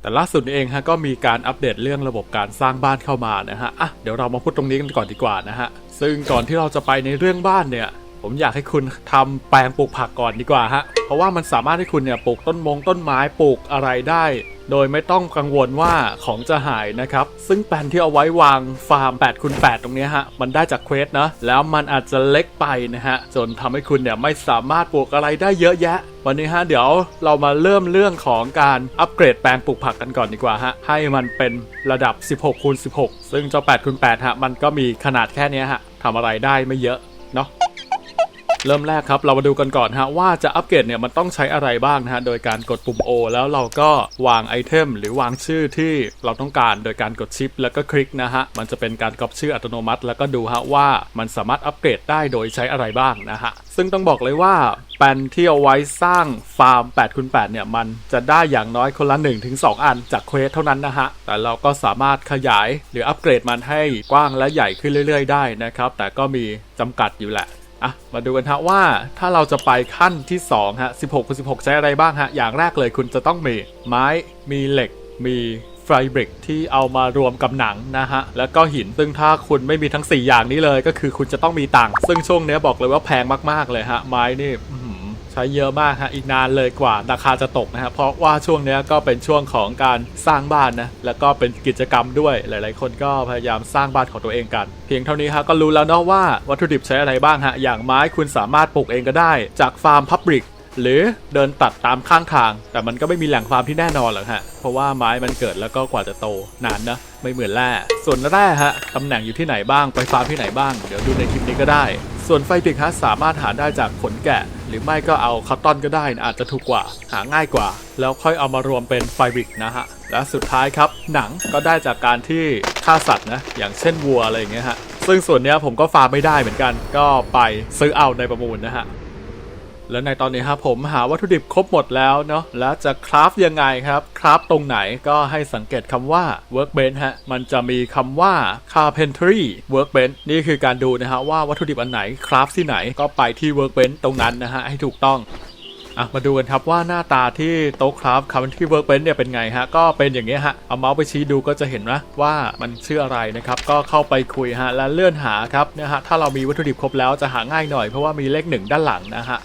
แต่ล่าสุดนี้เองฮะก็มีการอัปเดตเรื่องระบบการสร้างบ้านเข้ามานะฮะอะเดี๋ยวเรามาพูดตรงนี้กันก่อนดีกว่านะฮะซึ่งก่อนที่เราจะไปในเรื่องบ้านเนี่ย ผมอยากให้คุณทำแปลงปลูกผักก่อนดีกว่าฮะ เพราะว่ามันสามารถให้คุณเนี่ยปลูกต้นมงต้นไม้ปลูกอะไรได้ โดยไม่ต้องกังวลว่าของจะหายนะครับ ซึ่งแปลนที่เอาไว้วางฟาร์ม8คูณ8ตรงนี้ฮะ มันได้จากเควสนะ แล้วมันอาจจะเล็กไปนะฮะ จนทำให้คุณเนี่ยไม่สามารถปลูกอะไรได้เยอะแยะ วันนี้ฮะเดี๋ยวเรามาเริ่มเรื่องของการอัปเกรดแปลงปลูกผักกันก่อนดีกว่าฮะ ให้มันเป็นระดับ 16คูณ16 ซึ่งเจ้า8คูณ8ฮะ มันก็มีขนาดแค่นี้ฮะทำอะไรได้ไม่เยอะเนาะ เริ่มแรกครับเรามาดูกันก่อนฮะว่าจะอัปเกรดเนี่ยมันต้องใช้อะไรบ้างนะฮะโดยการกดปุ่ม O แล้วเราก็วางไอเทมหรือวางชื่อที่เราต้องการโดยการกดชิป แล้วก็คลิกนะฮะมันจะเป็นการก๊อปชื่ออัตโนมัติ แล้วก็ดูฮะว่ามันสามารถอัปเกรดได้โดยใช้อะไรบ้างนะฮะซึ่งต้องบอกเลยว่าแปลนที่เอาไว้สร้างฟาร์ม8คูณ8เนี่ยมันจะได้อย่างน้อยคนละ 1-2 อันจากเควสเท่านั้นนะฮะแต่เราก็สามารถขยายหรืออัปเกรดมันให้กว้างและใหญ่ขึ้นเรื่อย ๆ ได้นะครับแต่ก็มีจำกัดอยู่แหละ อะมาดูกันฮะว่าถ้าเราจะไปขั้นที่2ฮะ16คูณ16 ใช้อะไรบ้างฮะ อย่างแรกเลยคุณจะต้องมีไม้มีเหล็กมีไฟบริกที่เอามารวมกับหนังนะฮะ แล้วก็หินซึ่งถ้าคุณไม่มีทั้ง 4 อย่างนี้เลย ก็คือคุณจะต้องมีตังค์ซึ่งช่วงนี้บอกเลยว่าแพงมากๆเลยฮะไม้นี่ ใช้เยอะมากฮะอีกนานเลยกว่าราคาจะตกนะฮะเพราะว่าช่วงนี้ก็เป็นช่วงของการสร้างบ้านนะแล้วก็เป็นกิจกรรมด้วยหลาย ๆ คนก็พยายามสร้างบ้านของตัวเองกัน เพียงเท่านี้ฮะก็รู้แล้วเนาะว่าวัตถุดิบใช้อะไรบ้างฮะอย่างไม้คุณสามารถปลูกเองก็ได้ จากฟาร์มพับริกหรือเดินตัดตามข้างทาง แต่มันก็ไม่มีแหล่งฟาร์มที่แน่นอนหรอกฮะ เพราะว่าไม้มันเกิดแล้วก็กว่าจะโตนานนะ ไม่เหมือนแร่ส่วนแร่ฮะตำแหน่งอยู่ที่ไหนบ้างไปฟาร์มที่ไหนบ้าง เดี๋ยวดูในคลิปนี้ก็ได้ ส่วนไฟปิกฮะสามารถหาได้จากขนแกะ หรือไม่ก็เอาคัตตอนก็ได้นะอาจจะถูกกว่า หาง่ายกว่า แล้วค่อยเอามารวมเป็นไฟบิกนะฮะ และสุดท้ายครับ หนังก็ได้จากการที่ฆ่าสัตว์นะ อย่างเช่นวัวอะไรอย่างเงี้ยฮะ ซึ่งส่วนเนี้ยผมก็ฟาร์มไม่ได้เหมือนกัน ก็ไปซื้อเอาในประมูลนะฮะ แล้วในตอนนี้ครับผมหาวัตถุดิบครบหมดแล้วเนาะแล้วจะคราฟยังไงครับคราฟตรงไหนก็ให้สังเกตคำว่า workbench ฮะมันจะมีคำว่า carpentry workbench นี่คือการดูนะฮะว่าวัตถุดิบอันไหนคราฟที่ไหนก็ไปที่ workbench ตรงนั้นนะฮะให้ถูกต้องอะมาดูกันครับว่าหน้าตาที่โต๊ะคราฟคำที่เวิร์กเบนเนี่ยเป็นไงฮะ ก็เป็นอย่างเงี้ยฮะ เอาเมาส์ไปชี้ดูก็จะเห็นนะว่ามันชื่ออะไรนะครับ ก็เข้าไปคุยฮะ และเลื่อนหาครับนะฮะ ถ้าเรามีวัตถุดิบครบแล้วจะหาง่ายหน่อยเพราะว่ามีเลขหนึ่งด้านหลังนะฮะ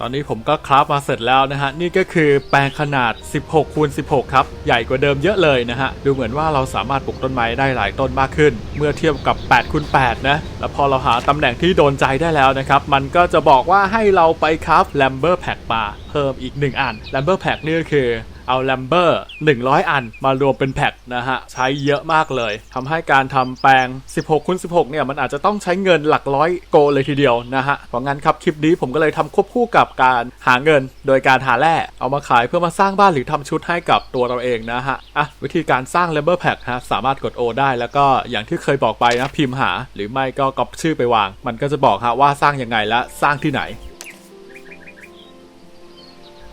ตอนนี้ผมก็คราฟมาเสร็จแล้วนะฮะ นี่ก็คือแปลงขนาด 16คูณ16 ครับ ใหญ่กว่าเดิมเยอะเลยนะฮะ ดูเหมือนว่าเราสามารถปลูกต้นไม้ได้หลายต้นมากขึ้น เมื่อเทียบกับ8คูณ8นะ แล้วพอเราหาตำแหน่งที่โดนใจได้แล้วนะครับ มันก็จะบอกว่าให้เราไปคราฟแลมเบอร์แพ็กมาเพิ่มอีก 1 อันแลมเบอร์แพ็กนี่ก็คือ เอาแลมเบอร์ 100 อันมารวมเป็นแพ็คนะฮะ ใช้เยอะมากเลยทำให้การทำแปลง 16คูณ16 เนี่ย มันอาจจะต้องใช้เงินหลักร้อยโกเลยทีเดียวนะฮะ เพราะงั้นครับคลิปนี้ผมก็เลยทำควบคู่กับการหาเงิน โดยการหาแร่เอามาขายเพื่อมาสร้างบ้านหรือทำชุดให้กับตัวเราเองนะฮะ อะ วิธีการสร้าง l a m b e r Pack ฮะ สามารถกด O ได้แล้วก็อย่างที่เคยบอกไปนะพิมพ์หา หรือไม่ก็ก๊อปชื่อไปวาง มันก็จะบอกฮะว่าสร้างยังไงและสร้างที่ไหน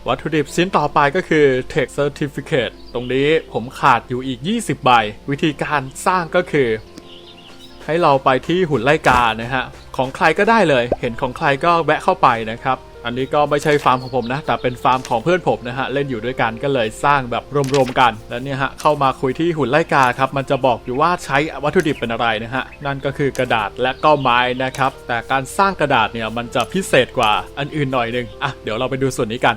วัตถุดิบชิ้นต่อไปก็คือ Tech Certificate ตรงนี้ผมขาดอยู่อีก 20 ใบ วิธีการสร้างก็คือ ให้เราไปที่หุ่นไล่กานะฮะ ของใครก็ได้เลย เห็นของใครก็แวะเข้าไปนะครับ อันนี้ก็ไม่ใช่ฟาร์มของผมนะ แต่เป็นฟาร์มของเพื่อนผมนะฮะ เล่นอยู่ด้วยกันก็เลยสร้างแบบรวมๆกัน แล้วเนี่ยฮะ เข้ามาคุยที่หุ่นไล่กาครับ มันจะบอกอยู่ว่าใช้วัตถุดิบเป็นอะไรนะฮะ นั่นก็คือกระดาษและก็ไม้นะครับ แต่การสร้างกระดาษเนี่ยมันจะพิเศษกว่าอันอื่นหน่อยหนึง อะ เดี๋ยวเราไปดูส่วนนี้กัน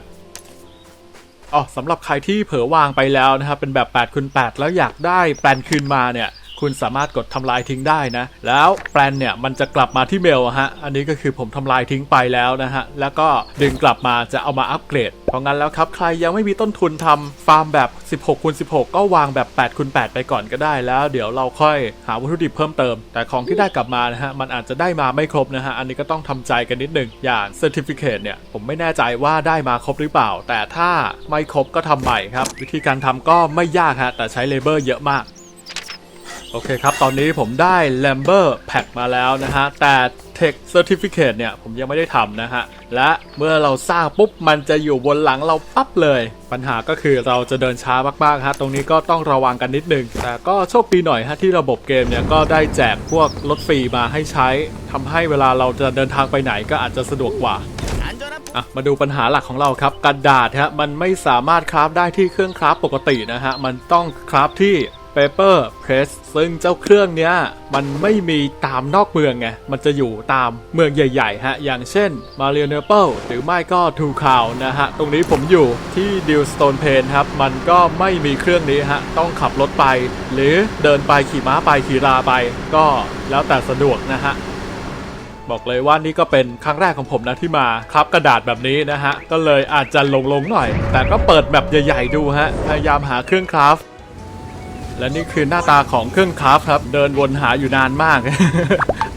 อ๋อสำหรับใครที่เผลอวางไปแล้วนะครับเป็นแบบ8คูณ8แล้วอยากได้แปลนคืนมาเนี่ย คุณสามารถกดทำลายทิ้งได้นะ แล้วแปลนเนี่ยมันจะกลับมาที่เมลอะฮะ อันนี้ก็คือผมทำลายทิ้งไปแล้วนะฮะ แล้วก็ดึงกลับมาจะเอามาอัปเกรด เพราะงั้นแล้วครับ ใครยังไม่มีต้นทุนทำฟาร์มแบบ 16คูณ16 ก็วางแบบ8คูณ8ไปก่อนก็ได้แล้ว เดี๋ยวเราค่อยหาวัตถุดิบเพิ่มเติม แต่ของที่ได้กลับมานะฮะ มันอาจจะได้มาไม่ครบนะฮะ อันนี้ก็ต้องทำใจกันนิดนึง อย่าง Certificate เนี่ยผมไม่แน่ใจว่าได้มาครบหรือเปล่า แต่ถ้าไม่ครบก็ทำใหม่ครับ วิธีการทำก็ไม่ยากฮะ แต่ใช้เลเบอร์เยอะมาก โอเคครับ ตอนนี้ผมได้ Lamber Pack มาแล้วนะฮะ แต่ Tech Certificate เนี่ย ผมยังไม่ได้ทำนะฮะ และเมื่อเราสร้างปุ๊บ มันจะอยู่บนหลังเราปั๊บเลย ปัญหาก็คือเราจะเดินช้ามากๆฮะ ตรงนี้ก็ต้องระวังกันนิดนึง แต่ก็โชคดีหน่อยฮะ ที่ระบบเกมเนี่ย ก็ได้แจกพวกรถฟรีมาให้ใช้ ทำให้เวลาเราจะเดินทางไปไหนก็อาจจะสะดวกกว่ามาดูปัญหาหลักของเราครับกระดาษฮะมันไม่สามารถคราฟได้ที่เครื่องคราฟปกตินะฮะมันต้องคราฟที่ paper press ซึ่งเจ้าเครื่องเนี้ยมันไม่มีตามนอกเมืองไง มันจะอยู่ตามเมืองใหญ่ๆฮะ อย่างเช่นมาเรียเนเปิลหรือไม่ก็ทูคาวนะฮะ ตรงนี้ผมอยู่ที่ดิวสโตนเพนครับ มันก็ไม่มีเครื่องนี้ฮะ ต้องขับรถไป หรือเดินไปขี่ม้าไปขี่ราไป ก็แล้วแต่สะดวกนะฮะบอกเลยว่านี่ก็เป็นครั้งแรกของผมนะที่มาครับกระดาษแบบนี้นะฮะ ก็เลยอาจจะลงลงๆหน่อย แต่ก็เปิดแบบใหญ่ ๆ ดูฮะ พยายามหาเครื่องคราฟ และนี่คือหน้าตาของเครื่องคราฟครับ เดินวนหาอยู่นานมาก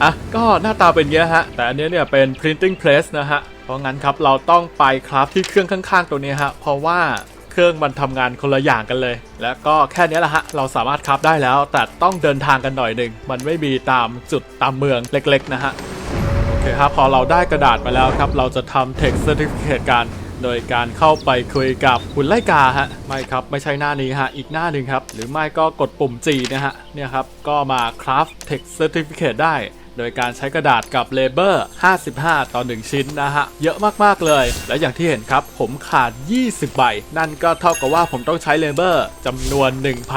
อะ ก็หน้าตาเป็นเงี้ยฮะ แต่อันนี้เนี่ยเป็น printing press นะฮะ เพราะงั้นครับเราต้องไปคราฟที่เครื่องข้างๆ ตัวนี้ฮะ เพราะว่าเครื่องมันทำงานคนละอย่างกันเลย แล้วก็แค่นี้แหละฮะ เราสามารถคราฟได้แล้ว แต่ต้องเดินทางกันหน่อยหนึ่ง มันไม่มีตามจุดตามเมืองเล็กๆ นะฮะ โอเคครับ พอเราได้กระดาษมาแล้วครับ เราจะทำ text certificate กัน โดยการเข้าไปคุยกับคุณไล่กาฮะไม่ครับไม่ใช่หน้านี้ฮะอีกหน้าหนึ่งครับ หรือไม่ก็กดปุ่ม G นะฮะเนี่ยครับก็มา craft text certificate ได้ โดยการใช้กระดาษกับเลเบอร์ 55 ต่อ 1 ชิ้นนะฮะ เยอะมาก ๆ เลย และอย่างที่เห็นครับ ผมขาด 20 ใบ นั่นก็เท่ากับว่าผมต้องใช้เลเบอร์จำนวน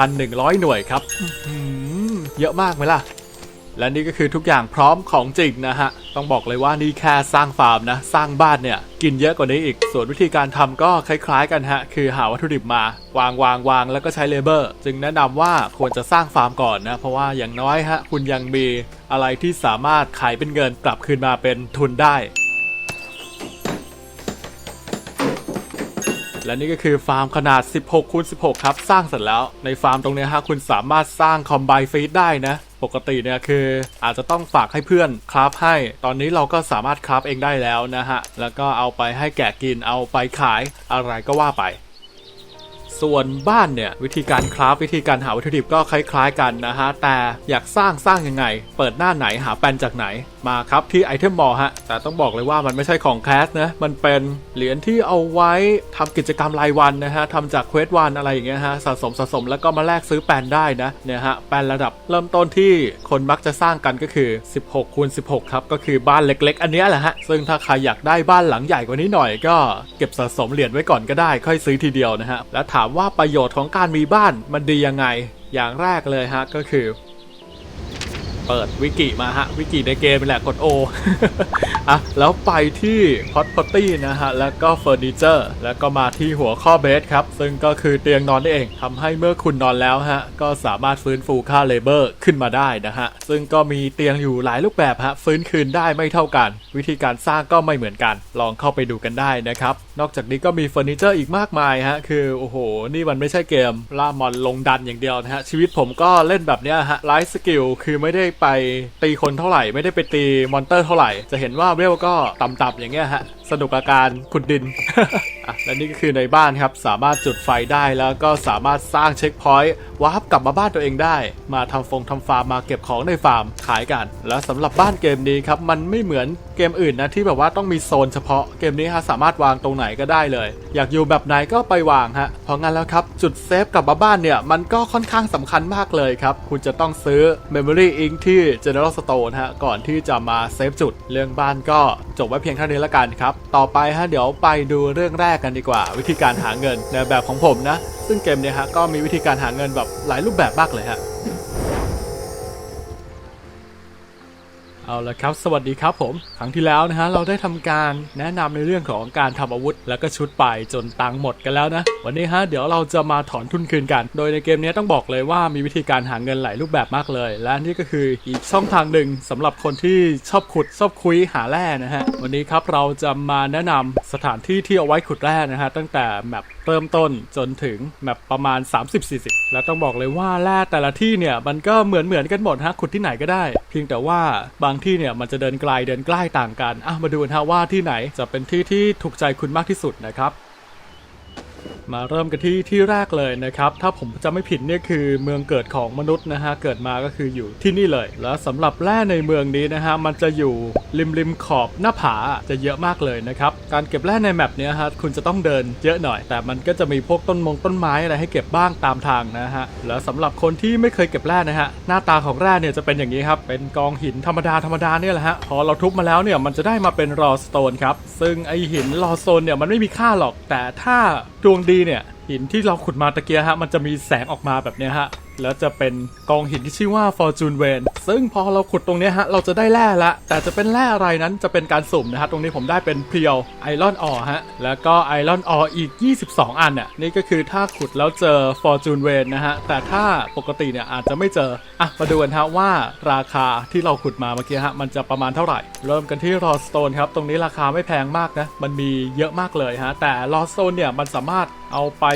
1,100 หน่วยครับเยอะมากไหมล่ะ และนี่ก็คือทุกอย่างพร้อมของจริงนะฮะ ต้องบอกเลยว่านี่แค่สร้างฟาร์มนะ สร้างบ้านเนี่ย กินเยอะกว่านี้อีก ส่วนวิธีการทำก็คล้ายๆกันฮะ คือหาวัตถุดิบมาวางวางวางแล้วก็ใช้เลเบอร์ จึงแนะนำว่าควรจะสร้างฟาร์มก่อนนะ เพราะว่าอย่างน้อยฮะ คุณยังมีอะไรที่สามารถขายเป็นเงินกลับคืนมาเป็นทุนได้และนี่ก็คือฟาร์มขนาด 16คูณ16 ครับ สร้างเสร็จแล้ว ในฟาร์มตรงนี้ฮะคุณสามารถสร้างคอมไบฟีดได้นะ ปกติเนี่ยคืออาจจะต้องฝากให้เพื่อนคราฟให้ ตอนนี้เราก็สามารถคราฟเองได้แล้วนะฮะ แล้วก็เอาไปให้แกะกิน เอาไปขายอะไรก็ว่าไป ส่วนบ้านเนี่ยวิธีการคราฟวิธีการหาวัตถุดิบก็คล้ายๆกันนะฮะ แต่อยากสร้างสร้างยังไง เปิดหน้าไหนหาแปลนจากไหนมาครับที่ไอเทมมอลฮะ แต่ต้องบอกเลยว่ามันไม่ใช่ของแคสนะ มันเป็นเหรียญที่เอาไว้ทำกิจกรรมรายวันนะฮะทำจากเควสวันอะไรอย่างเงี้ยฮะสะสมสะสมแล้วก็มาแลกซื้อแปลนได้นะเนี่ยฮะแปลนระดับเริ่มต้นที่คนมักจะสร้างกันก็คือ 16คูณ16 ครับ ก็คือบ้านเล็ก ๆ อันนี้แหละฮะ ซึ่งถ้าใครอยากได้บ้านหลังใหญ่กว่านี้หน่อยก็เก็บสะสมเหรียญไว้ก่อนก็ได้ ค่อยซื้อทีเดียวนะฮะแล้วถาามว่าประโยชน์ของการมีบ้านมันดียังไง อย่างแรกเลยฮะก็คือ เปิดวิกิมาฮะ วิกิในเกมแหละกด O อะแล้วไปที่พอตพอตตี้นะฮะ แล้วก็เฟอร์นิเจอร์แล้วก็มาที่หัวข้อเบสครับ ซึ่งก็คือเตียงนอนนี่เองทำให้เมื่อคุณนอนแล้วฮะ ก็สามารถฟื้นฟูค่าเลเบอร์ขึ้นมาได้นะฮะ ซึ่งก็มีเตียงอยู่หลายรูปแบบฮะ ฟื้นคืนได้ไม่เท่ากัน วิธีการสร้างก็ไม่เหมือนกัน ลองเข้าไปดูกันได้นะครับนอกจากนี้ก็มีเฟอร์นิเจอร์อีกมากมายฮะคือโอ้โห นี่มันไม่ใช่เกมล่ามอนลงดันอย่างเดียวนะฮะชีวิตผมก็เล่นแบบเนี้ยฮะไลฟ์สกิลคือไม่ได้ไปตีคนเท่าไหร่ ไม่ได้ไปตีมอนเตอร์เท่าไหร่ จะเห็นว่าเวลก็ต่ำๆอย่างเงี้ยฮะ สนุกกับการขุดดิน และนี่ก็คือในบ้านครับ สามารถจุดไฟได้แล้วก็สามารถสร้างเช็คพอยต์วาร์ปกลับมาบ้านตัวเองได้ มาทำฟงทำฟาร์มมาเก็บของในฟาร์มขายกัน แล้วสำหรับบ้านเกมนี้ครับ มันไม่เหมือนเกมอื่นนะที่แบบว่าต้องมีโซนเฉพาะเกมนี้ฮะสามารถวางตรงไหนก็ได้เลย อยากอยู่แบบไหนก็ไปวางฮะเพราะงั้นแล้วครับจุดเซฟกลับมาบ้านเนี่ยมันก็ค่อนข้างสำคัญมากเลยครับคุณจะต้องซื้อ Memory Ink ที่ General Store นฮะก่อนที่จะมาเซฟจุดเรื่องบ้านก็จบไว้เพียงเท่านี้ละกันครับต่อไปฮะเดี๋ยวไปดูเรื่องแรกกันดีกว่า วิธีการหาเงินในแบบของผมนะ ซึ่งเกมเนี่ยฮะก็มีวิธีการหาเงินแบบหลายรูปแบบมากเลยฮะ เอาละครับ สวัสดีครับผม ครั้งที่แล้วนะฮะ เราได้ทำการแนะนำในเรื่องของการทำอาวุธ แล้วก็ชุดไปจนตังหมดกันแล้วนะ วันนี้ฮะ เดี๋ยวเราจะมาถอนทุนคืนกัน โดยในเกมนี้ต้องบอกเลยว่ามีวิธีการหาเงินหลายรูปแบบมากเลย และนี่ก็คืออีกช่องทางหนึ่งสำหรับคนที่ชอบขุดชอบคุยหาแร่นะฮะ วันนี้ครับเราจะมาแนะนำสถานที่ที่เอาไว้ขุดแร่นะฮะตั้งแต่แมปเริ่มต้นจนถึงแมปประมาณ 30-40 แล้วต้องบอกเลยว่าแร่แต่ละที่เนี่ย มันก็เหมือนเหมือนกันหมดฮะขุดที่ไหนก็ได้ เพียงแต่ว่าบางที่เนี่ยมันจะเดินไกลเดินใกล้ต่างกันอะมาดูนฮะว่าที่ไหนจะเป็นที่ที่ถูกใจคุณมากที่สุดนะครับ มาเริ่มกันที่ที่แรกเลยนะครับ ถ้าผมจะไม่ผิดเนี่ยคือเมืองเกิดของมนุษย์นะฮะ เกิดมาก็คืออยู่ที่นี่เลย แล้วสำหรับแร่ในเมืองนี้นะฮะ มันจะอยู่ริมริมขอบหน้าผาจะเยอะมากเลยนะครับ การเก็บแร่ในแมปเนี้ยฮะ คุณจะต้องเดินเยอะหน่อย แต่มันก็จะมีพวกต้นมงต้นไม้อะไรให้เก็บบ้างตามทางนะฮะ แล้วสำหรับคนที่ไม่เคยเก็บแร่นะฮะ หน้าตาของแร่เนี่ยจะเป็นอย่างนี้ครับ เป็นกองหินธรรมดาธรรมดาเนี่ยแหละฮะ พอเราทุบมาแล้วเนี่ย มันจะได้มาเป็นรอสโตนครับ ซึ่งไอหินรอสโตนเนี่ย มันไม่มีค่าหรอก แต่ถ้า ดวงดีเนี่ยหินที่เราขุดมาตะเกียฮะมันจะมีแสงออกมาแบบเนี้ยฮะ แล้วจะเป็นกองหินที่ชื่อว่า Fortune Vein ซึ่งพอเราขุดตรงนี้ฮะ เราจะได้แร่ละ แต่จะเป็นแร่อะไรนั้นจะเป็นการสุ่มนะฮะ ตรงนี้ผมได้เป็นเพียวไอรอนออฮะ แล้วก็ไอรอนอออีก 22 อันน่ะนี่ก็คือถ้าขุดแล้วเจอ Fortune Vein นะฮะ แต่ถ้าปกติเนี่ยอาจจะไม่เจอ อะ มาดูกันฮะว่าราคาที่เราขุดมาเมื่อกี้ฮะ มันจะประมาณเท่าไหร่ เริ่มกันที่รอสโตนครับ ตรงนี้ราคาไม่แพงมากนะ มันมีเยอะมากเลยฮะ แต่รอสโตนเนี่ยมันสามารถเอาไป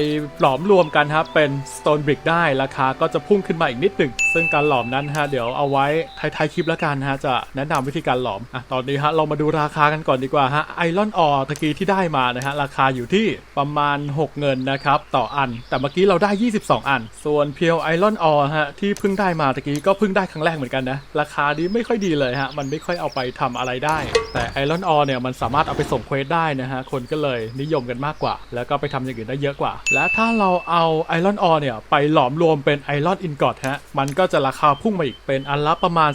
หลอมรวมกันครับเป็น Stone Brick ได้ราคาก็จะพุ่งขึ้นมาอีกนิดหนึ่ง ซึ่งการหลอมนั้นฮะเดี๋ยวเอาไว้ท้ายๆคลิปแล้วกันฮะจะแนะนำวิธีการหลอมอะตอนนี้ฮะเรามาดูราคากันก่อนดีกว่าฮะไอรอนออตะกี้ที่ได้มานะฮะราคาอยู่ที่ประมาณ 6 เงินนะครับต่ออัน แต่เมื่อกี้เราได้ 22 อัน ส่วนเพียวไอรอนออฮะที่เพิ่งได้มาตะกี้ก็เพิ่งได้ครั้งแรกเหมือนกันนะราคานี้ไม่ค่อยดีเลยฮะมันไม่ค่อยเอาไปทำอะไรได้ แต่ไอรอนออเนี่ยมันสามารถเอาไปส่งเควสได้นะฮะคนก็เลยนิยมกันมากกว่า แล้วก็ไปทำอย่างอื่นได้เยอะกว่า และถ้าเราเอาไอรอนออเนี่ยไปหลอมรวมเป็นไอรอนอินกอตฮะ มันก็จะราคาพุ่งมาอีกเป็นอันละประมาณ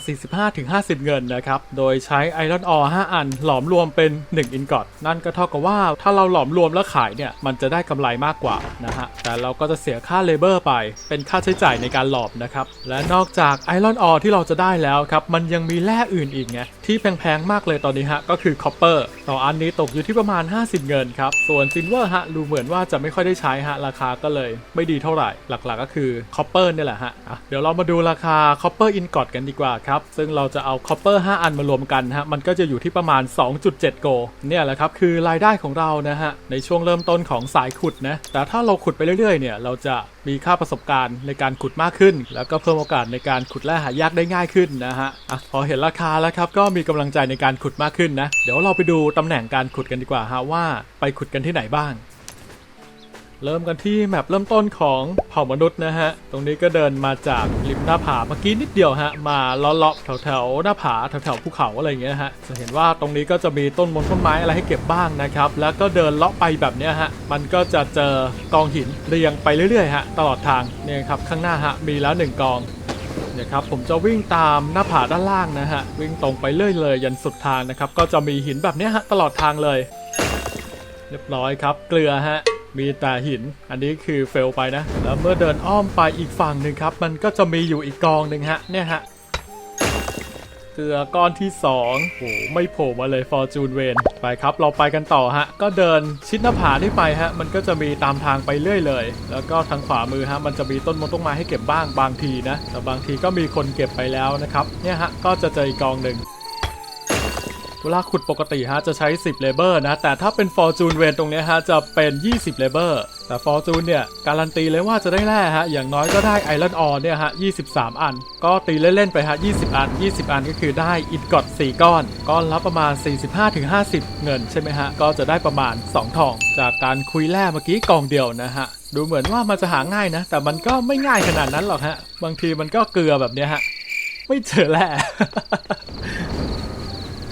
45-50 เงินนะครับ โดยใช้ไอรอนออ5อันหลอมรวมเป็น 1 อินกอตนั่นก็เท่ากับว่าถ้าเราหลอมรวมแล้วขายเนี่ย มันจะได้กำไรมากกว่านะฮะ แต่เราก็จะเสียค่าเลเบอร์ไป เป็นค่าใช้จ่ายในการหลอมนะครับ และนอกจากไอรอนออที่เราจะได้แล้วครับ มันยังมีแร่อื่นอีกไงที่แพงๆมากเลยตอนนี้ฮะก็คือคอปเปอร์ต่ออันนี้ตกอยู่ที่ประมาณ 50 เงินครับส่วนซิลเวอร์ฮะดูเหมือนว่าจะไม่ค่อยได้ใช้ฮะราคาก็เลย ไม่ดีเท่าไหร่หลักๆ ก็คือคอปเปอร์นี่แหละฮะเดี๋ยวเรามาดูราคาคอปเปอร์อินกอตกันดีกว่าครับ ซึ่งเราจะเอาคอปเปอร์5อันมารวมกันฮะมันก็จะอยู่ที่ประมาณ 2.7 โก เนี่ยแหละครับคือรายได้ของเรานะฮะในช่วงเริ่มต้นของสายขุดนะแต่ถ้าเราขุดไปเรื่อยๆเนี่ยเราจะมีค่าประสบการณ์ในการขุดมากขึ้น แล้วก็เพิ่มโอกาสในการขุดแร่หายากได้ง่ายขึ้นนะฮะอะพอเห็นราคาแล้วครับก็มีกำลังใจในการขุดมากขึ้นนะเดี๋ยวเราไปดูตำแหน่งการขุดกันดีกว่าฮะว่าไปขุดกันที่ไหนบ้าง เริ่มกันที่แมปเริ่มต้นของเผ่ามนุษย์นะฮะ ตรงนี้ก็เดินมาจากริมหน้าผาเมื่อกี้นิดเดียวฮะ มาเลาะๆแถวๆหน้าผาแถวๆภูเขาอะไรอย่างเงี้ยฮะ จะเห็นว่าตรงนี้ก็จะมีต้นมนต้นไม้อะไรให้เก็บบ้างนะครับ แล้วก็เดินเลาะไปแบบเนี้ยฮะ มันก็จะเจอกองหินเรียงไปเรื่อยๆฮะ ตลอดทางเนี่ยครับข้างหน้าฮะมีแล้วหนึ่งกองเนี่ยครับผมจะวิ่งตามหน้าผาด้านล่างนะฮะ วิ่งตรงไปเรื่อยเลยยันสุดทางนะครับ ก็จะมีหินแบบเนี้ยฮะตลอดทางเลย เรียบร้อยครับ เกลือฮะ มีแต่หิน อันนี้คือเฟลไปนะ แล้วเมื่อเดินอ้อมไปอีกฝั่งหนึ่งครับ มันก็จะมีอยู่อีกกองหนึ่งฮะ เนี่ยฮะ เกลือก้อนที่ 2โหไม่โผล่มาเลยฟอร์จูนเวนไปครับ เราไปกันต่อฮะ ก็เดินชิดหน้าผานี่ไปฮะ มันก็จะมีตามทางไปเรื่อยเลย แล้วก็ทางขวามือฮะ มันจะมีต้นมงต้นไม้ให้เก็บบ้างบางทีนะ แต่บางทีก็มีคนเก็บไปแล้วนะครับ เนี่ยฮะ ก็จะเจออีกกองหนึ่ง เวลาขุดปกติฮะจะใช้ 10 เลเบอร์นะ แต่ถ้าเป็น Fortune Vein ตรงนี้ฮะจะเป็น 20 เลเบอร์แต่ Fortune เนี่ยการันตีเลยว่าจะได้แร่ฮะอย่างน้อยก็ได้ Iron Ore เนี่ยฮะ 23 อัน ก็ตีเล่นๆไปฮะ 20 อัน 20 อันก็คือได้อิฐกอด4 ก้อน ก้อนละประมาณ 45-50 เงินใช่ไหมฮะ ก็จะได้ประมาณ 2 ทอง จากการคุยแร่เมื่อกี้กองเดียวนะฮะดูเหมือนว่ามันจะหาง่ายนะ แต่มันก็ไม่ง่ายขนาดนั้นหรอกฮะ บางทีมันก็เกลือแบบเนี้ยฮะ ไม่เจอแร่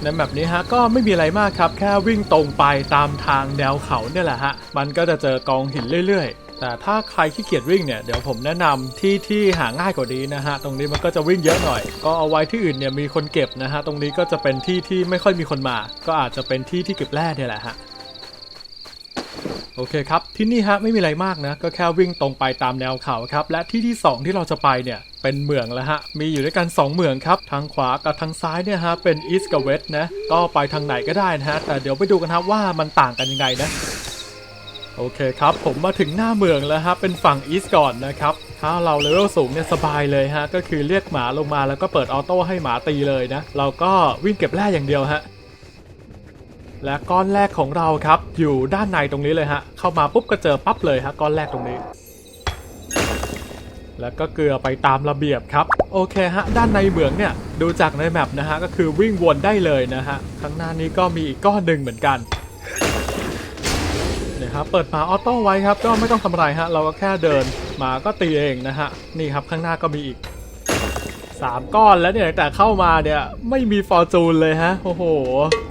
ในแมปนี้ฮะก็ไม่มีอะไรมากครับ แค่วิ่งตรงไปตามทางแนวเขาเนี่ยแหละฮะ มันก็จะเจอกองหินเรื่อยๆ แต่ถ้าใครขี้เกียจวิ่งเนี่ยเดี๋ยวผมแนะนำที่ที่หาง่ายกว่านี้นะฮะ ตรงนี้มันก็จะวิ่งเยอะหน่อย ก็เอาไว้ที่อื่นเนี่ยมีคนเก็บนะฮะ ตรงนี้ก็จะเป็นที่ที่ไม่ค่อยมีคนมา ก็อาจจะเป็นที่ที่เก็บแร่เนี่ยแหละฮะโอเคครับ ที่นี่ฮะไม่มีอะไรมากนะ ก็แค่วิ่งตรงไปตามแนวเขาครับ และที่ที่ 2 ที่เราจะไปเนี่ย เป็นเมืองแล้วฮะ มีอยู่ด้วยกัน 2เมืองครับ ทางขวากับทางซ้ายเนี่ยฮะ เป็น East กับ West นะ ก็ไปทางไหนก็ได้นะฮะ แต่เดี๋ยวไปดูกันครับว่ามันต่างกันยังไงนะ โอเคครับ ผมมาถึงหน้าเมืองแล้วฮะ เป็นฝั่ง East ก่อนนะครับ ถ้าเราเลเวลสูงเนี่ยสบายเลยฮะ ก็คือเรียกหมาลงมาแล้วก็เปิดออโต้ให้หมาตีเลยนะ เราก็วิ่งเก็บแร่อย่างเดียวฮะและก้อนแรกของเราครับ อยู่ด้านในตรงนี้เลยฮะ เข้ามาปุ๊บก็เจอปั๊บเลยฮะ ก้อนแรกตรงนี้ แล้วก็เกลือไปตามระเบียบครับ โอเคฮะ ด้านในเหมืองเนี่ย ดูจากในแมปนะฮะ ก็คือวิ่งวนได้เลยนะฮะ ข้างหน้านี้ก็มีอีกก้อนหนึ่งเหมือนกันนะครับเปิดฝาออโต้ไว้ครับ ก็ไม่ต้องทำอะไรฮะ เราก็แค่เดินมาก็ตีเองนะฮะ นี่ครับข้างหน้าก็มีอีกสามก้อนแล้วเนี่ยแต่เข้ามาเนี่ยไม่มีฟอร์จูนเลยฮะ โอ้โห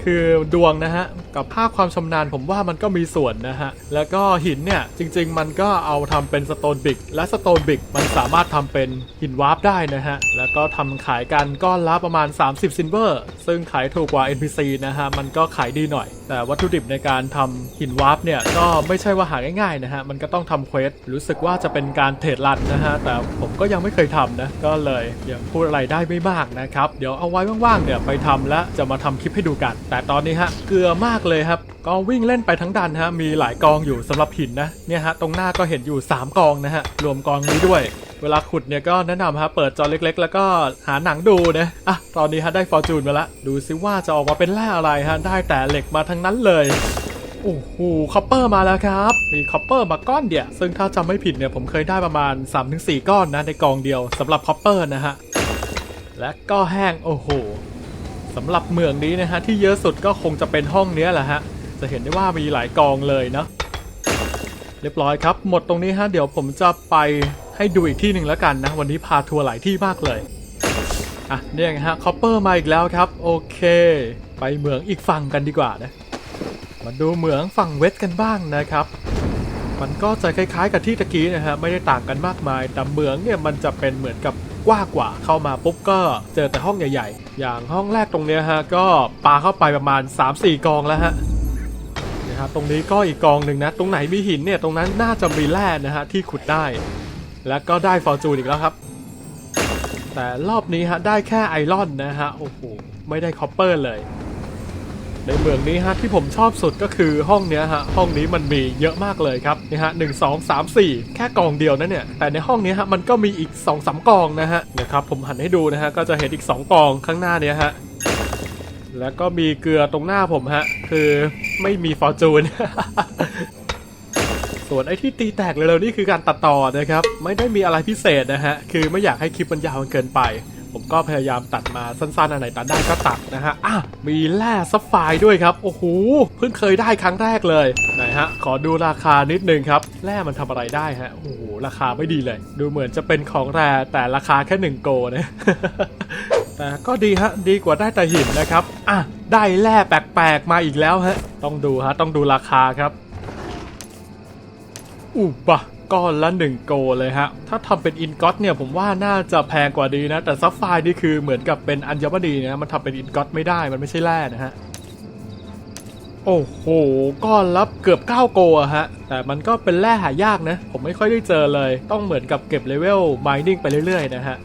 คือดวงนะฮะกับภาพความชำนาญผมว่ามันก็มีส่วนนะฮะ แล้วก็หินเนี่ย จริง ๆ มันก็เอาทำเป็นสโตนบิกและสโตนบิกมันสามารถทำเป็นหินวาร์ปได้นะฮะ แล้วก็ทำขายกันก้อนละประมาณ 30ซินเวอร์ซึ่งขายถูกกว่า NPC นะฮะ มันก็ขายดีหน่อย แต่วัตถุดิบในการทำหินวาร์ปเนี่ยก็ไม่ใช่ว่าหาง่ายๆนะฮะ มันก็ต้องทำเควสรู้สึกว่าจะเป็นการเทรดรันนะฮะ แต่ผมก็ยังไม่เคยทำนะ ก็เลยยังพูดอะไรได้ไม่มากนะครับ เดี๋ยวเอาไว้ว่างๆเนี่ยไปทำและจะมาทำคลิปให้ดูกัน แต่ตอนนี้ฮะเกลือมากเลยครับ ก็วิ่งเล่นไปทั้งดันฮะ มีหลายกองอยู่สำหรับหินนะเนี่ยฮะตรงหน้าก็เห็นอยู่ 3 กองนะฮะ รวมกองนี้ด้วย เวลาขุดเนี่ยก็แนะนำฮะเปิดจอเล็กๆ แล้วก็หาหนังดูนะอะตอนนี้ฮะได้ฟอร์จูนมาละดูซิว่าจะออกมาเป็นแร่อะไรฮะได้แต่เหล็กมาทั้งนั้นเลยโอ้โหคอปเปอร์มาแล้วครับ มีคอปเปอร์มาก้อนเดียว ซึ่งถ้าจำไม่ผิดเนี่ยผมเคยได้ประมาณ 3-4 ก้อนนะในกองเดียวสำหรับคอปเปอร์นะฮะ และก็แห้งโอ้โห สำหรับเมืองนี้นะฮะที่เยอะสุดก็คงจะเป็นห้องเนี้ยแหละฮะจะเห็นได้ว่ามีหลายกองเลยเนาะเรียบร้อยครับ หมดตรงนี้ฮะเดี๋ยวผมจะไปให้ดูอีกที่หนึ่งแล้วกันนะวันนี้พาทัวร์หลายที่มากเลยอะเนี่ยฮะคอปเปอร์มาอีกแล้วครับโอเค ไปเหมืองอีกฝั่งกันดีกว่านะมาดูเหมืองฝั่งเวสกันบ้างนะครับ มันก็จะคล้ายๆกับที่ตะกี้นะฮะไม่ได้ต่างกันมากมายแต่เหมืองเนี่ยมันจะเป็นเหมือนกับ กว้างกว่า เข้ามาปุ๊บก็เจอแต่ห้องใหญ่ๆ อย่างห้องแรกตรงเนี้ยฮะก็ปาเข้าไปประมาณ 3-4 กองแล้วฮะนะครับตรงนี้ก็อีกกองหนึ่งนะ ตรงไหนมีหินเนี่ยตรงนั้นน่าจะมีแร่นะฮะที่ขุดได้ แล้วก็ได้ฟอร์จูนอีกแล้วครับ แต่รอบนี้ฮะได้แค่ไอรอนนะฮะโอ้โหไม่ได้คอปเปอร์เลย ในเมืองนี้ฮะที่ผมชอบสุดก็คือห้องเนี้ยฮะห้องนี้มันมีเยอะมากเลยครับนี่ฮะหนึ่งสองสามสี่แค่กองเดียวนะเนี่ยแต่ในห้องนี้ฮะมันก็มีอีก2องสากองนะฮะเนะครับผมหันให้ดูนะฮะก็จะเห็นอีก2กองข้างหน้าเนี้ยฮะแล้วก็มีเกลือตรงหน้าผมฮะคือไม่มีฟอร์จูนส่วนไอ้ที่ตีแตกเร็วๆนี่คือการตัดต่อนะครับ ไม่ได้มีอะไรพิเศษนะฮะ คือไม่อยากให้คลิปมันยาวเกินไป ผมก็พยายามตัดมาสั้นๆ อันไหนตัดได้ก็ตัดนะฮะ อะ มีแร่ซัฟไฟด้วยครับ โอ้โห เพิ่งเคยได้ครั้งแรกเลยไหนฮะ ขอดูราคานิดนึงครับ แร่มันทำอะไรได้ฮะ โอ้โห ราคาไม่ดีเลย ดูเหมือนจะเป็นของแร่แต่ราคาแค่หนึ่งโกนะแต่ก็ดีฮะ ดีกว่าได้แต่หินนะครับ อะ ได้แร่แปลกๆ มาอีกแล้วฮะ ต้องดูฮะ ต้องดูราคาครับ อุบะ ก้อนละ1โกเลยฮะ ถ้าทำเป็นอินก็ตเนี่ยผมว่าน่าจะแพงกว่าดีนะ แต่ซัฟไฟร์นี่คือเหมือนกับเป็นอัญมณีนะมันทำเป็นอินก็ตไม่ได้มันไม่ใช่แร่นะฮะ โอ้โห ก้อนรับเกือบ 9 โกอะฮะ แต่มันก็เป็นแร่หายากนะ ผมไม่ค่อยได้เจอเลย ต้องเหมือนกับเก็บเลเวลไมนิ่งไปเรื่อยๆนะฮะ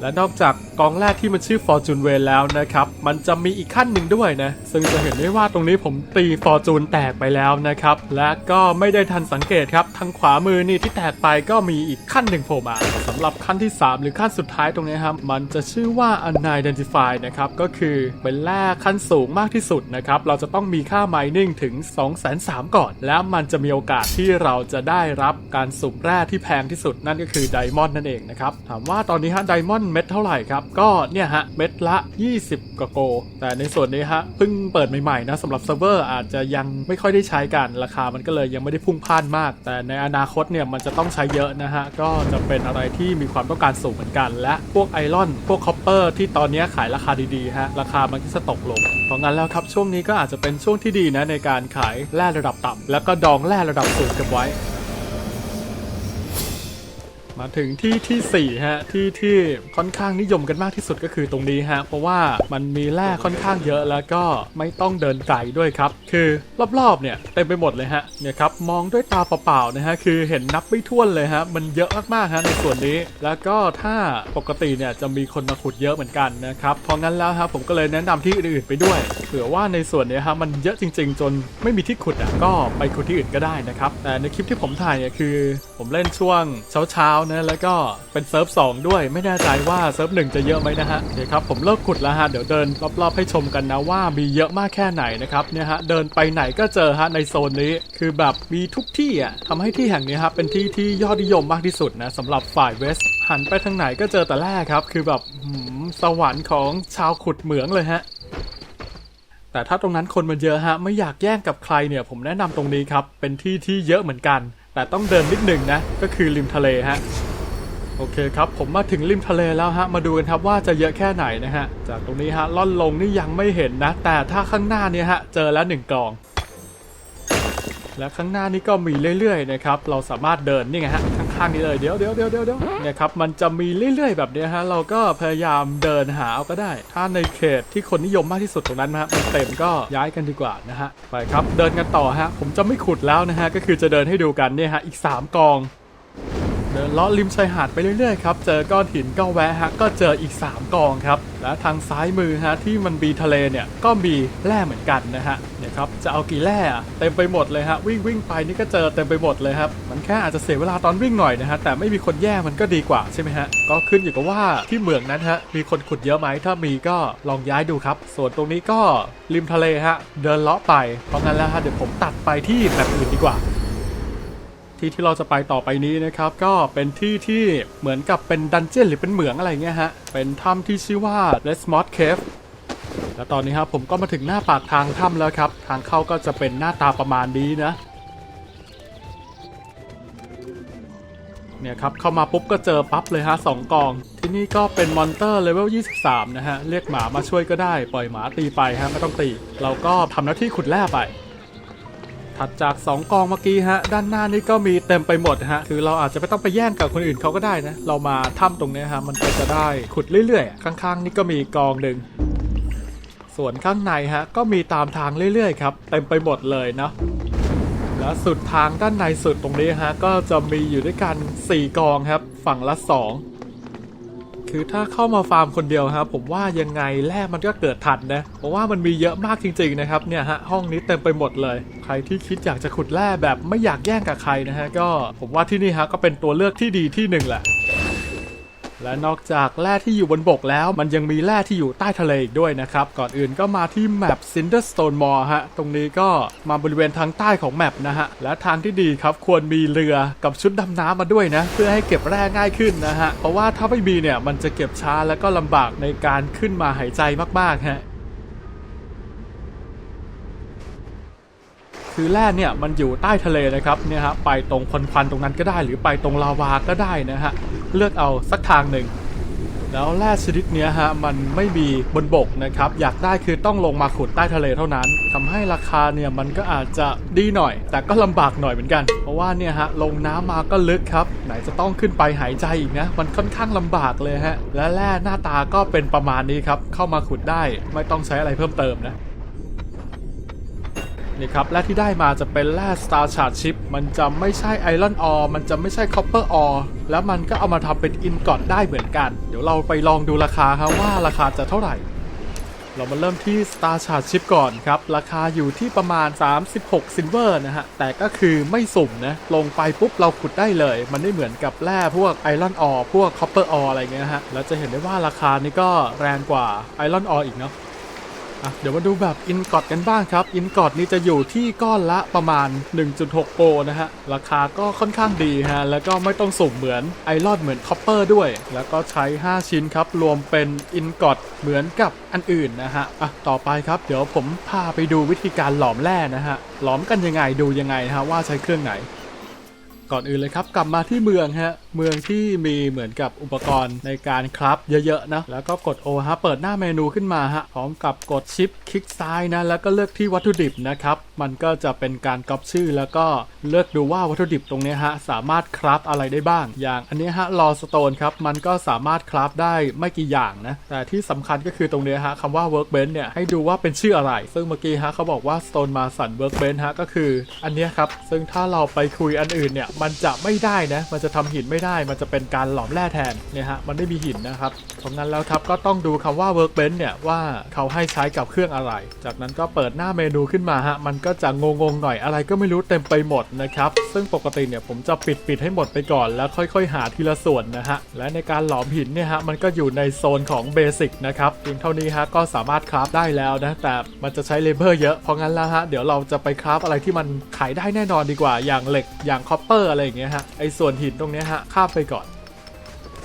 และนอกจากกองแรกที่มันชื่อ Fortune w a y แล้วนะครับ มันจะมีอีกขั้นหนึ่งด้วยนะ ซึ่งจะเห็นได้ว่าตรงนี้ผมตี Fortune แตกไปแล้วนะครับ และก็ไม่ได้ทันสังเกตครับ ทางขวามือนี่ที่แตกไปก็มีอีกขั้นหนึ่งโผล่มาสำหรับขั้นที่ 3 หรือขั้นสุดท้ายตรงนี้ครับ มันจะชื่อว่า Unidentified นะครับ ก็คือเป็นแร่ขั้นสูงมากที่สุดนะครับ เราจะต้องมีค่า mining ถึง 203,000ก่อน แล้วมันจะมีโอกาสที่เราจะได้รับการสุ่มแร่ที่แพงที่สุดนั่นก็คือไดมอนด์นั่นเองนะครับ ถามว่าตอนนี้ฮะไดมอนด์เม็ดเท่าไหร่ครับ ก็เนี่ยฮะเม็ดละ 20กว่าโก แต่ในส่วนนี้ฮะเพิ่งเปิดใหม่ๆนะสำหรับเซิร์ฟเวอร์อาจจะยังไม่ค่อยได้ใช้กันราคามันก็เลยยังไม่ได้พุ่งพ่านมาก แต่ในอนาคตเนี่ยมันจะต้องใช้เยอะนะฮะก็จะเป็นอะไรที่มีความต้องการสูงเหมือนกัน และพวกไอรอนพวกคอปเปอร์ที่ตอนนี้ขายราคาดีๆฮะราคามันก็จะตกลง เพราะงั้นแล้วครับช่วงนี้ก็อาจจะเป็นช่วงที่ดีนะในการขายแร่ระดับต่ำแล้วก็ดองแร่ระดับสูงเก็บไว้ มาถึงที่ที่4ฮะที่ที่ค่อนข้างนิยมกันมากที่สุดก็คือตรงนี้ฮะเพราะว่ามันมีแร่ค่อนข้างเยอะแล้วก็ไม่ต้องเดินไกลด้วยครับ คือรอบๆเนี่ยเต็มไปหมดเลยฮะเนี่ยครับมองด้วยตาเปล่าๆนะฮะคือเห็นนับไม่ถ้วนเลยฮะมันเยอะมากๆฮะในส่วนนี้ แล้วก็ถ้าปกติเนี่ยจะมีคนมาขุดเยอะเหมือนกันนะครับเพราะงั้นแล้วครับผมก็เลยแนะนำที่อื่นๆไปด้วยเผื่อว่าในส่วนนี้ฮะมันเยอะจริง ๆ จนไม่มีที่ขุดอะก็ไปขุดที่อื่นก็ได้นะครับแต่ในคลิปที่ผมถ่ายเนี่ยคือ ผมเล่นช่วงเช้าๆนะแล้วก็เป็นเซิร์ฟ2ด้วยไม่แน่ใจว่าเซิร์ฟ1จะเยอะไหมนะฮะโอเคครับผมเลิกขุดแล้วฮะเดี๋ยวเดินรอบๆให้ชมกันนะว่ามีเยอะมากแค่ไหนนะครับเนี่ยฮะเดินไปไหนก็เจอฮะในโซนนี้คือแบบมีทุกที่อะทำให้ที่แห่งนี้ครับเป็นที่ที่ยอดนิยมมากที่สุดนะสำหรับฝ่ายเวสหันไปทางไหนก็เจอแต่แรกครับ คือแบบหืมสวรรค์ของชาวขุดเหมืองเลยฮะแต่ถ้าตรงนั้นคนมันเยอะฮะไม่อยากแย่งกับใครเนี่ยผมแนะนำตรงนี้ครับเป็นที่ที่เยอะเหมือนกัน แต่ต้องเดินนิดหนึ่งนะ ก็คือริมทะเลฮะ โอเคครับ ผมมาถึงริมทะเลแล้วฮะ มาดูกันครับว่าจะเยอะแค่ไหนนะฮะ จากตรงนี้ฮะล่อนลงนี่ยังไม่เห็นนะ แต่ถ้าข้างหน้าเนี่ยฮะ เจอแล้วหนึ่งกล่อง และข้างหน้านี่ก็มีเรื่อยๆนะครับ เราสามารถเดินนี่ไงฮะ ข้างนี้เลยเดี๋ยวเดี๋ยวเดี๋ยวเดี๋ยวเดี๋ยวเนี่ยครับมันจะมีเรื่อยๆ แบบเนี้ยฮะเราก็พยายามเดินหาเอาก็ได้ ถ้าในเขตที่คนนิยมมากที่สุดตรงนั้นนะฮะมันเต็มก็ย้ายกันดีกว่านะฮะไปครับเดินกันต่อฮะผมจะไม่ขุดแล้วนะฮะก็คือจะเดินให้ดูกันเนี่ยฮะอีก 3 กอง เดินเลาะริมชายหาดไปเรื่อยๆครับ เจอก้อนหินก็แวะฮะ ก็เจออีก 3กองครับ และทางซ้ายมือฮะที่มันมีทะเลเนี่ยก็มีแร่เหมือนกันนะฮะ เนี่ยครับ จะเอากี่แร่อะเต็มไปหมดเลยฮะ วิ่งวิ่งไปนี่ก็เจอเต็มไปหมดเลยครับ มันแค่อาจจะเสียเวลาตอนวิ่งหน่อยนะฮะ แต่ไม่มีคนแย่มันก็ดีกว่าใช่ไหมฮะ ก็ขึ้นอยู่กับว่าที่เมืองนั้นฮะ มีคนขุดเยอะไหม ถ้ามีก็ลองย้ายดูครับ ส่วนตรงนี้ก็ริมทะเลฮะ เดินเลาะไป เพราะงั้นแล้วฮะ เดี๋ยวผมตัดไปที่แบบอื่นดีกว่า ที่ที่เราจะไปต่อไปนี้นะครับก็เป็นที่ที่เหมือนกับเป็นดันเจี้ยนหรือเป็นเหมืองอะไรเงี้ยฮะเป็นถ้ำที่ชื่อว่า r e s m o t Cave และตอนนี้ครับผมก็มาถึงหน้าปากทางถ้ำแล้วครับทางเข้าก็จะเป็นหน้าตาประมาณนี้นะเนี่ยครับเข้ามาปุ๊บก็เจอปั๊บเลยฮะสองกอง ที่นี่ก็เป็นมอนเตอร์เลเวล 23 นะฮะ เรียกหมามาช่วยก็ได้ ปล่อยหมาตีไปฮะ ไม่ต้องตี เราก็ทำหน้าที่ขุดแร่ไป ถัดจาก 2 กองเมื่อกี้ฮะ ด้านหน้านี่ก็มีเต็มไปหมดฮะ คือเราอาจจะไม่ต้องไปแย่งกับคนอื่นเขาก็ได้นะ เรามาถ้ำตรงนี้ฮะ มันก็จะได้ขุดเรื่อยๆ ข้างๆ นี่ก็มีกองหนึ่ง ส่วนข้างในฮะ ก็มีตามทางเรื่อยๆครับ เต็มไปหมดเลยเนาะและสุดทางด้านในสุดตรงนี้ฮะ ก็จะมีอยู่ด้วยกัน 4 กองครับ ฝั่งละ 2 คือถ้าเข้ามาฟาร์มคนเดียวครับผมว่ายังไงแร่มันก็เกิดทันนะเพราะว่ามันมีเยอะมากจริงๆนะครับเนี่ยฮะห้องนี้เต็มไปหมดเลย ใครที่คิดอยากจะขุดแร่แบบไม่อยากแย่งกับใครนะฮะก็ผมว่าที่นี่ฮะก็เป็นตัวเลือกที่ดีที่หนึ่งแหละ และนอกจากแร่ที่อยู่บนบกแล้ว มันยังมีแร่ที่อยู่ใต้ทะเลอีกด้วยนะครับ ก่อนอื่นก็มาที่แมป Cinderstone Mall ฮะ ตรงนี้ก็มาบริเวณทางใต้ของแมปนะฮะ และทางที่ดีครับควรมีเรือกับชุดดำน้ำมาด้วยนะ เพื่อให้เก็บแร่ง่ายขึ้นนะฮะ เพราะว่าถ้าไม่มีเนี่ยมันจะเก็บช้าแล้วก็ลำบากในการขึ้นมาหายใจมากๆฮะคือแร่เนี่ยมันอยู่ใต้ทะเลนะครับเนี่ยฮะไปตรงควันๆตรงนั้นก็ได้ หรือไปตรงลาวาก็ได้นะฮะ เลือกเอาสักทางหนึ่ง แล้วแร่ชนิดนี้ฮะมันไม่มีบนบกนะครับ อยากได้คือต้องลงมาขุดใต้ทะเลเท่านั้นทำให้ราคาเนี่ยมันก็อาจจะดีหน่อย แต่ก็ลำบากหน่อยเหมือนกัน เพราะว่าเนี่ยฮะลงน้ำมาก็ลึกครับ ไหนจะต้องขึ้นไปหายใจอีกนะ มันค่อนข้างลำบากเลยฮะ และแร่หน้าตาก็เป็นประมาณนี้ครับ เข้ามาขุดได้ ไม่ต้องใช้อะไรเพิ่มเติมนะ นี่ครับและที่ได้มาจะเป็นแร่ Star Chart Chip มันจะไม่ใช่ Iron Ore มันจะไม่ใช่ Copper Ore แล้วมันก็เอามาทำเป็น Ingot ได้เหมือนกัน เดี๋ยวเราไปลองดูราคาครับว่าราคาจะเท่าไหร่ เรามาเริ่มที่ Star Chart Chip ก่อนครับ ราคาอยู่ที่ประมาณ 36 Silver นะฮะ แต่ก็คือไม่สุ่มนะ ลงไปปุ๊บเราขุดได้เลย มันไม่เหมือนกับแร่พวก Iron Ore พวก Copper Ore อะไรเงี้ยฮะ แล้วจะเห็นได้ว่าราคานี่ก็แรงกว่า Iron Ore อีกเนาะ อะเดี๋ยวมาดูแบบอินกอดกันบ้างครับ อินกอดนี่จะอยู่ที่ก้อนละประมาณ 1.6 โปรนะฮะ ราคาก็ค่อนข้างดีฮะ แล้วก็ไม่ต้องสุ่มเหมือนไอรอนเหมือนคอปเปอร์ด้วย แล้วก็ใช้ 5 ชิ้นครับ รวมเป็นอินกอดเหมือนกับอันอื่นนะฮะ อะ ต่อไปครับ เดี๋ยวผมพาไปดูวิธีการหลอมแร่นะฮะ หลอมกันยังไงดูยังไงฮะว่าใช้เครื่องไหน ก่อนอื่นเลยครับกลับมาที่เมืองฮะเมืองที่มีเหมือนกับอุปกรณ์ในการครับเยอะๆนะแล้วก็กด O ฮะเปิดหน้าเมนูขึ้นมาฮะพร้อมกับกดชิปคลิกซ้ายนะแล้วก็เลือกที่วัตถุดิบนะครับมันก็จะเป็นการก๊อปชื่อแล้วก็เลือกดูว่าวัตถุดิบตรงนี้ฮะสามารถคราฟอะไรได้บ้าง อย่างอันนี้ฮะลอสโตนครับมันก็สามารถคราฟได้ไม่กี่อย่างนะแต่ที่สำคัญก็คือตรงนี้ฮะคำว่า workbench เนี่ยให้ดูว่าเป็นชื่ออะไร ซึ่งเมื่อกี้ฮะเขาบอกว่า stone mason workbench ฮะก็คืออันนี้ครับซึ่งถ้าเราไปคุยอันอื่นเนี่ยมันจะไม่ได้นะมันจะทำหินไม่ได้ มันจะเป็นการหลอมแร่แทนเนี่ยฮะมันไม่มีหินนะครับเพราะงั้นแล้วครับก็ต้องดูคำว่า workbench เนี่ยว่าเขาให้ใช้กับเครื่องอะไร จากนั้นก็เปิดหน้าเมนูขึ้นมาฮะมันก็จะงงๆหน่อยอะไรก็ไม่รู้เต็มไปหมดนะครับซึ่งปกติเนี่ยผมจะปิดปิดให้หมดไปก่อนแล้วค่อยๆ หาทีละส่วนนะฮะและในการหลอมหินเนี่ยฮะมันก็อยู่ในโซนของเบสิกนะครับเพียงเท่านี้ฮะก็สามารถคราฟได้แล้วนะแต่มันจะใช้เลเบอร์เยอะเพราะงั้นแล้วฮะเดี๋ยวเราจะไปคราฟอะไรที่มันขายได้แน่นอนดีกว่าอย่างเหล็กอย่างคอปเปอร์อะไรอย่างเงี้ยฮะไอ้ส่วนหินตรงเนี้ยฮะข้ามไปก่อน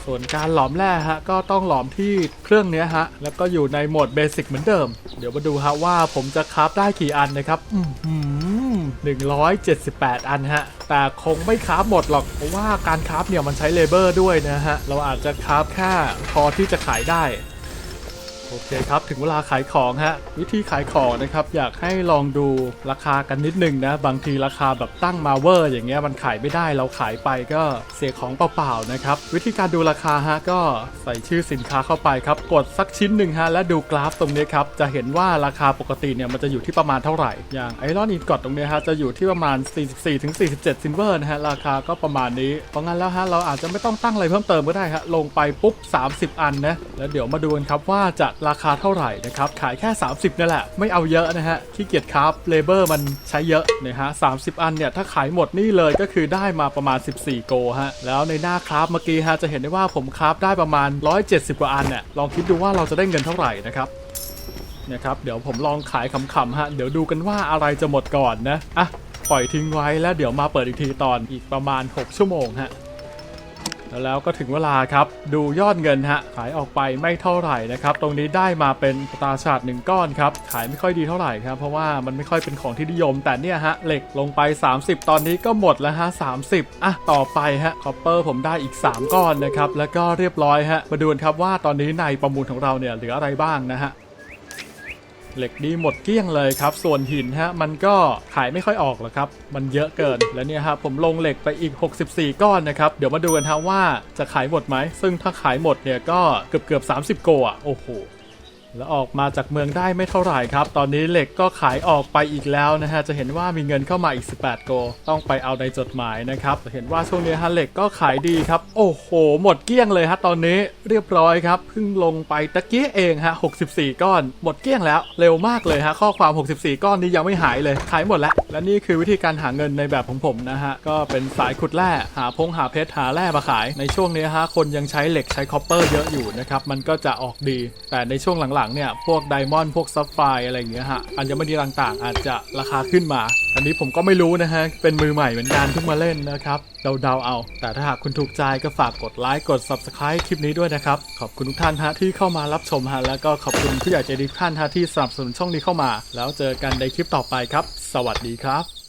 ส่วนการหลอมแร่ฮะก็ต้องหลอมที่เครื่องเนี้ยฮะ แล้วก็อยู่ในโหมดเบสิกเหมือนเดิม เดี๋ยวมาดูฮะว่าผมจะคราฟได้กี่อันนะครับหนึ่งร้อยเจ็ดสิบแปดอันฮะ แต่คงไม่คราฟหมดหรอก เพราะว่าการคราฟเนี่ยมันใช้เลเบอร์ด้วยนะฮะ เราอาจจะคราฟแค่พอที่จะขายได้ โอเคครับ ถึงเวลาขายของฮะ วิธีขายของนะครับ อยากให้ลองดูราคากันนิดนึงนะ บางทีราคาแบบตั้งมาเวอร์อย่างเงี้ยมันขายไม่ได้เราขายไปก็เสียของเปล่าๆนะครับ วิธีการดูราคาฮะก็ใส่ชื่อสินค้าเข้าไปครับ กดสักชิ้นหนึ่งฮะและดูกราฟตรงนี้ครับ จะเห็นว่าราคาปกติเนี่ยมันจะอยู่ที่ประมาณเท่าไหร่ อย่างไอรอนอินกอตตรงนี้ฮะจะอยู่ที่ประมาณ 44-47ซินเวอร์นะฮะราคาก็ประมาณนี้ เพราะงั้นแล้วฮะเราอาจจะไม่ต้องตั้งอะไรเพิ่มเติมก็ได้ฮะลงไปปุ๊บ 30 อันนะแล้วเดี๋ยวมาดูกันครับว่าจะราคาเท่าไหร่นะครับ ขายแค่ 30นั่แหละ ไม่เอาเยอะนะฮะขี้เกียจครับเลเบอร์มันใช้เยอะนะฮะ30อันเนี่ย ถ้าขายหมดนี่เลยก็คือได้มาประมาณ 14 โกฮะ แล้วในหน้าคราฟเมื่อกี้ฮะจะเห็นได้ว่าผมคราฟได้ประมาณ 170 กว่าอันเนี่ยลองคิดดูว่าเราจะได้เงินเท่าไหร่นะครับนี่ยครับเดี๋ยวผมลองขายขำๆฮะเดี๋ยวดูกันว่าอะไรจะหมดก่อนนะอะปล่อยทิ้งไว้แล้วเดี๋ยวมาเปิดอีกทีตอนอีกประมาณ 6 ชั่วโมงฮะ แล้วก็ถึงเวลาครับดูยอดเงินฮะขายออกไปไม่เท่าไหร่นะครับตรงนี้ได้มาเป็นตาร์ชาร์ดหนึ่งก้อนครับขายไม่ค่อยดีเท่าไหร่ครับเพราะว่ามันไม่ค่อยเป็นของที่นิยม แต่เนี่ยฮะเหล็กลงไป 30 ตอนนี้ก็หมดแล้วฮะ30อะต่อไปฮะคอปเปอร์ผมได้อีก 3 ก้อนนะครับแล้วก็เรียบร้อยฮะมาดูนครับว่าตอนนี้ในประมูลของเราเนี่ยเหลืออะไรบ้างนะฮะ เหล็กดีหมดเกลี้ยงเลยครับ ส่วนหินฮะมันก็ขายไม่ค่อยออกหรอกครับ มันเยอะเกิน แล้วเนี่ยฮะผมลงเหล็กไปอีก 64 ก้อนนะครับ เดี๋ยวมาดูกันฮะว่าจะขายหมดไหม ซึ่งถ้าขายหมดเนี่ยก็เกือบเกือบๆ30 โกอะโอ้โห แล้วออกมาจากเมืองได้ไม่เท่าไหร่ครับ ตอนนี้เหล็กก็ขายออกไปอีกแล้วนะฮะ จะเห็นว่ามีเงินเข้ามาอีก 18 โก ต้องไปเอาในจดหมายนะครับ เห็นว่าช่วงนี้ฮะเหล็กก็ขายดีครับ โอ้โห หมดเกลี้ยงเลยฮะตอนนี้เรียบร้อยครับ เพิ่งลงไปตะกี้เองฮะ 64 ก้อน หมดเกลี้ยงแล้ว เร็วมากเลยฮะ ข้อความ 64 ก้อนนี้ยังไม่หายเลย ขายหมดแล้ว และนี่คือวิธีการหาเงินในแบบของผมนะฮะ ก็เป็นสายขุดแร่ หาพงหาเพชรหาแร่มาขาย ในช่วงนี้ฮะ คนยังใช้เหล็กใช้คอปเปอร์เยอะอยู่นะครับ มันก็จะออกดี แต่ในช่วงหลังๆเนี่ยพวกไดมอนด์พวกซัฟไฟอะไรอย่างเงี้ยฮะอัญมณีต่างๆ อาจจะราคาขึ้นมา อันนี้ผมก็ไม่รู้นะฮะ เป็นมือใหม่เหมือนกันเพิ่งมาเล่นนะครับเดาๆเอา แต่ถ้าหากคุณถูกใจก็ฝากกดไลค์กด Subscribe คลิปนี้ด้วยนะครับ ขอบคุณทุกท่านฮะที่เข้ามารับชมฮะแล้วก็ขอบคุณผู้ใหญ่ใจดีท่านฮะที่สนับสนุนช่องนี้เข้ามา แล้วเจอกันในคลิปต่อไปครับ สวัสดีครับ